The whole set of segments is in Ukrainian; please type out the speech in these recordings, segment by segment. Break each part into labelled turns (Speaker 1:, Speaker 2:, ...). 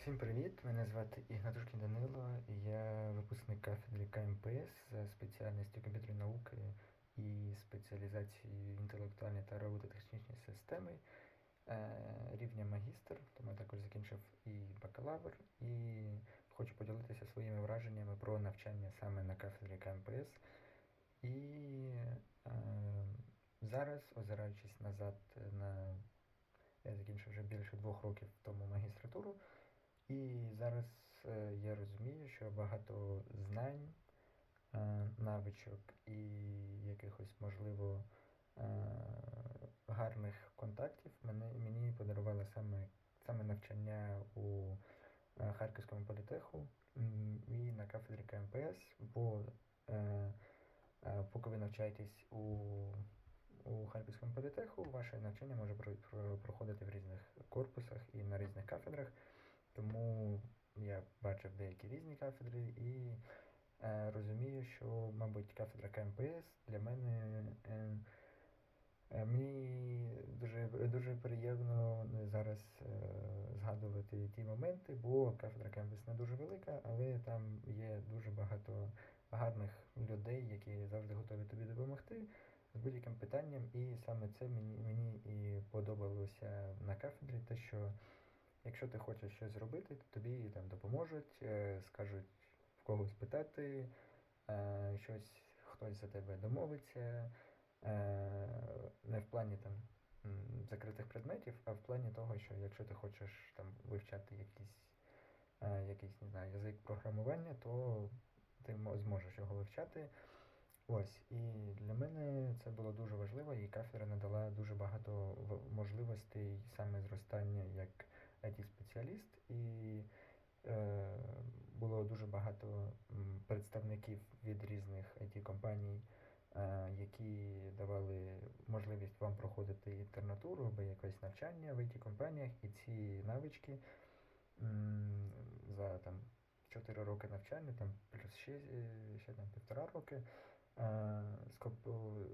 Speaker 1: Всім привіт! Мене звати Ігнатушкін Данило, я випускник кафедри КМПС за спеціальністю комп'ютерної науки і спеціалізацією інтелектуальні та робототехнічні системи е, рівня магістр, тому я також закінчив і бакалавр, і хочу поділитися своїми враженнями про навчання саме на кафедрі КМПС. І е, зараз, озираючись назад на я закінчив вже більше двох років тому магістратуру. І зараз е, я розумію, що багато знань, е, навичок і якихось, можливо, е, гарних контактів мене, мені подарувало саме, саме навчання у Харківському політеху і на кафедрі КМПС, бо поки ви навчаєтесь у, у Харківському політеху, ваше навчання може про- про- проходити в різних корпусах і на різних кафедрах. Тому я бачив деякі різні кафедри і е, розумію, що, мабуть, кафедра КМПС для мене е, е, мені дуже, дуже приємно зараз е, згадувати ті моменти, бо кафедра КМПС не дуже велика, але там є дуже багато гарних людей, які завжди готові тобі допомогти з будь-яким питанням. І саме це мені, мені і подобалося на кафедрі, те, що Якщо ти хочеш щось зробити, то тобі там допоможуть, е, скажуть в кого спитати, е, щось хтось за тебе домовиться. е, Не в плані там закритих предметів, а в плані того, що якщо ти хочеш там вивчати якийсь, якийсь не знаю, язик програмування, то ти зможеш його вивчати. Ось, і для мене це було дуже важливо, і кафедра надала дуже багато можливостей саме зростання як IT-спеціаліст, і е, було дуже багато представників від різних IT-компаній, е, які давали можливість вам проходити інтернатуру або якесь навчання в IT-компаніях, і ці навички м, за там 4 роки навчання, там плюс ще, е, ще там півтора роки. е,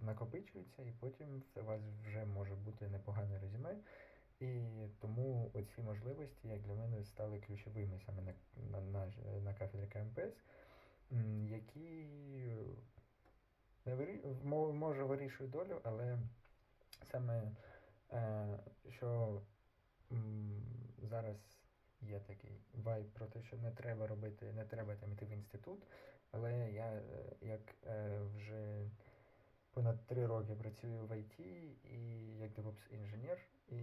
Speaker 1: накопичуються, і потім у вас вже може бути непогане резюме. І тому оці можливості, як для мене, стали ключовими саме на, на, на, на кафедрі КМПС, які не вирі... мо- може вирішують долю, але саме е, що зараз є такий вайб про те, що не треба робити, не треба там йти в інститут, але я е, як е, вже понад три роки працюю в ІТ і як DevOps інженер, і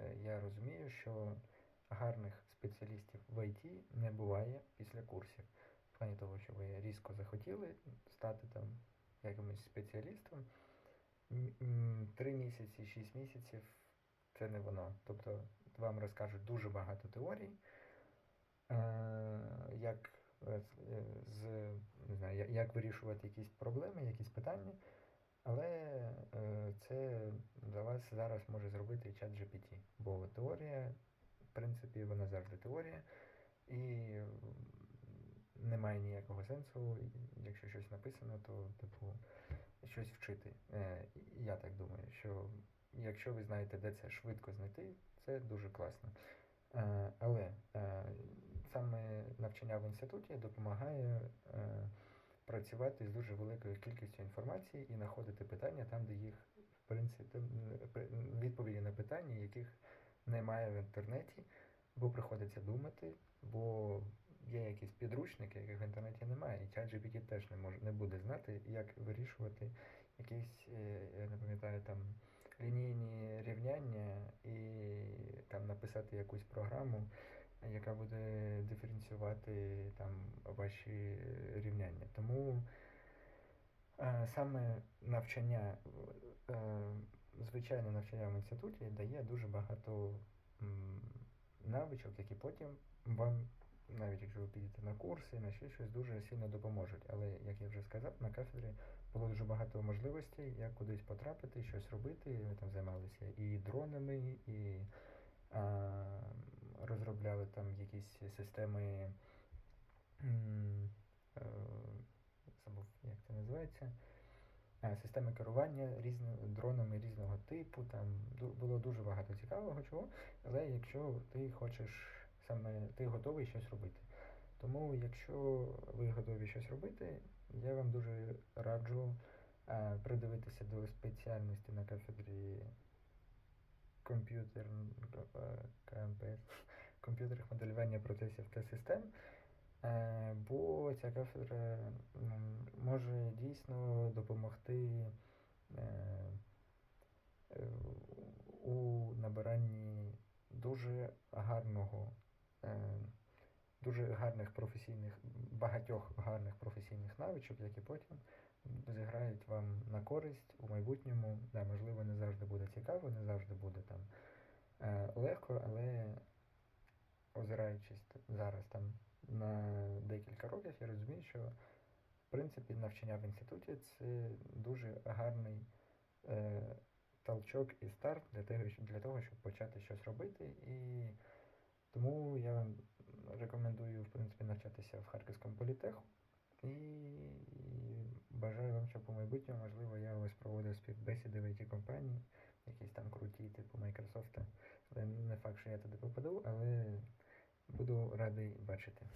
Speaker 1: е, я розумію, що гарних спеціалістів в ІТ не буває після курсів. В плані того, що ви різко захотіли стати там якимось спеціалістом. Три місяці, шість місяців це не воно. Тобто вам розкажуть дуже багато теорій, е, як з- е, не знаю, як вирішувати якісь проблеми, якісь питання. Але е, це за вас зараз може зробити чат GPT, бо теорія, в принципі, вона завжди теорія, і немає ніякого сенсу, якщо щось написано, то типу щось вчити. Е, я так думаю, що якщо ви знаєте, де це швидко знайти, це дуже класно. Е, але е, саме навчання в інституті допомагає. Е, працювати з дуже великою кількістю інформації і знаходити питання там, де їх, в принципі, відповіді на питання, яких немає в інтернеті, бо приходиться думати, бо є якісь підручники, яких в інтернеті немає, і ChatGPT теж не може не буде знати, як вирішувати якісь, е, я не пам'ятаю, там лінійні рівняння і там написати якусь програму яка буде диференціювати там ваші рівняння. Тому е, саме навчання, е, звичайне навчання в інституті дає дуже багато навичок, які потім вам, навіть якщо ви підете на курси, на ще щось, дуже сильно допоможуть. Але, як я вже сказав, на кафедрі було дуже багато можливостей, як кудись потрапити, щось робити. Ми там займалися і дронами, і розробляли там якісь системи, е, забув, як це називається, системи керування різни, дронами різного типу. Там було дуже багато цікавого чого. Але якщо ти хочеш саме ти готовий щось робити. Тому, якщо ви готові щось робити, я вам дуже раджу е, придивитися до спеціальності на кафедрі комп'ютер е, КМПС, комп'ютерних моделювання процесів та систем. Е, Бо ця кафедра може дійсно допомогти е, у набиранні дуже гарного, е, дуже гарних професійних, багатьох гарних професійних навичок, які потім зіграють вам на користь у майбутньому. Да, можливо, не завжди буде цікаво, не завжди буде там легко, але озираючись зараз там на декілька років, я розумію, що в принципі навчання в інституті це дуже гарний е, толчок і старт для того, для того, щоб почати щось робити. І тому я вам рекомендую в принципі навчатися в Харківському політеху. І бажаю вам, щоб у майбутньому, можливо, я вас проводив співбесіди в it компанії, якісь там круті, типу. Але не факт, що я туди попаду, але буду радий бачити.